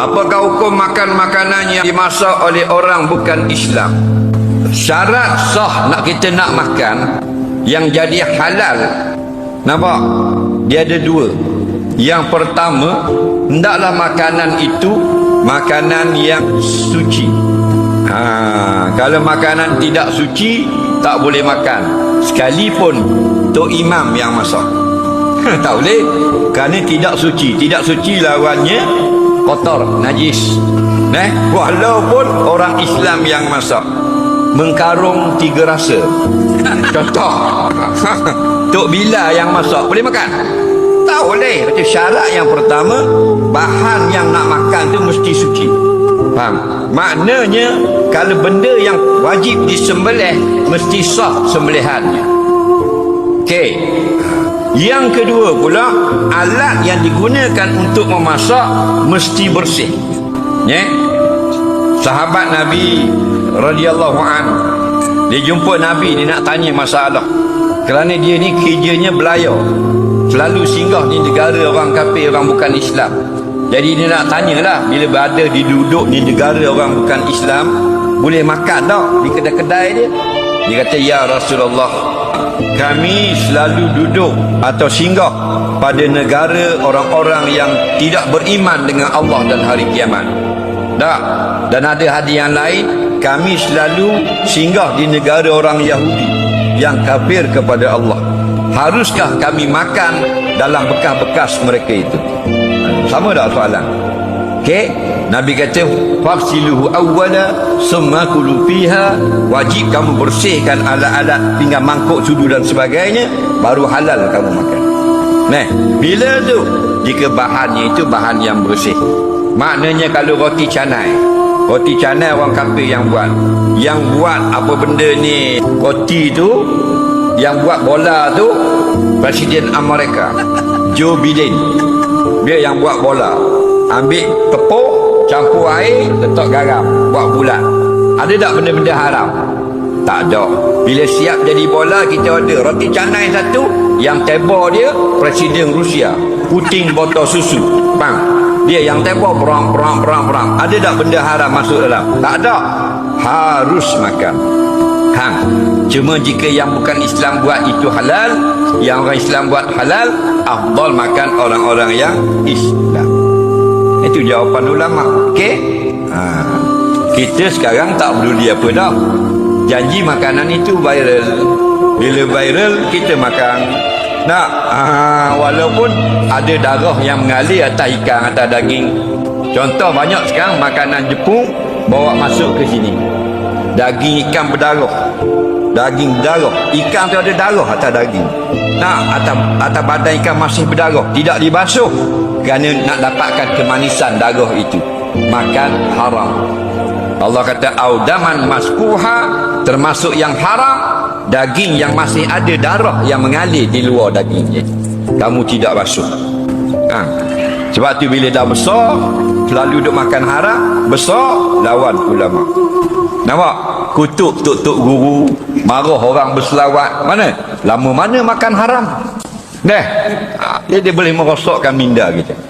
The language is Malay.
Apakah hukum makan makanan yang dimasak oleh orang bukan Islam? Syarat sah nak kita nak makan yang jadi halal. Nampak? Dia ada dua. Yang pertama, hendaklah makanan itu makanan yang suci. Ha, kalau makanan tidak suci, tak boleh makan. Sekalipun Tok Imam yang masak. tak boleh. Kerana tidak suci. Tidak suci lawannya kotor, najis. Eh, walaupun orang Islam yang masak mengkarung tiga rasa. Contoh, Tok Bila yang masak boleh makan? Tak boleh. Macam syarat yang pertama, bahan yang nak makan tu mesti suci. Faham? Maknanya kalau benda yang wajib disembelih mesti sah sembelihannya. Okey. Yang kedua pula, alat yang digunakan untuk memasak mesti bersih. Ya. Sahabat Nabi radhiyallahu an dia jumpa Nabi dia nak tanya masalah. Kerana dia ni kerjanya belayar. Selalu singgah di negara orang kafir, orang bukan Islam. Jadi dia nak tanyalah bila berada di duduk di negara orang bukan Islam, boleh makan tak di kedai-kedai dia? Dia kata, Ya Rasulullah, kami selalu duduk atau singgah pada negara orang-orang yang tidak beriman dengan Allah dan hari kiamat. Tak. Dan ada hadis yang lain, kami selalu singgah di negara orang Yahudi yang kafir kepada Allah. Haruskah kami makan dalam bekas-bekas mereka itu? Sama tak soalan? Okey, Nabi kata fafsiluhu awwala summa kulu fiha. Wajib kamu bersihkan alat-alat pinggan mangkuk sudu dan sebagainya baru halal kamu makan. Nah, bila tu? Jika bahannya itu bahan yang bersih. Maknanya kalau roti canai. Roti canai orang kafir yang buat. Yang buat apa benda ni? Roti tu Yang buat bola tu Presiden Amerika. Joe Biden. Dia yang buat bola Ambil tepuk Campur air Letak garam. Buat bulat. Ada tak benda-benda haram? Tak ada. Bila siap jadi bola Kita order Roti canai satu Yang tebal dia Presiden Rusia. Puting botol susu. Bang dia yang tembak perang perang perang perang. Ada tak benda haram masuk dalam? Tak ada. Harus makan. Hang cuma jika yang bukan Islam buat itu halal yang orang Islam buat halal afdal makan orang-orang yang Islam itu jawapan ulama okey? Ha. kita sekarang tak peduli apa dah. Janji makanan itu viral. Bila viral kita makan. Nak ha, walaupun ada darah yang mengalir atas ikan atas daging. Contoh banyak sekarang makanan Jepun bawa masuk ke sini daging ikan berdarah. Daging berdarah. Ikan tu ada darah atas daging. Nak atas, atas badan ikan masih berdarah. Tidak dibasuh. Kerana nak dapatkan kemanisan darah itu. Makan haram. Allah kata audaman maskuha termasuk yang haram. Daging yang masih ada darah yang mengalir di luar dagingnya kamu tidak basuh. Ha. Sebab tu bila dah besar selalu duk makan haram besar lawan ulama. Nampak? Kutuk tuk-tuk guru marah orang berselawat. Mana? Lama mana makan haram? Dah, dia, dia boleh merosakkan minda kita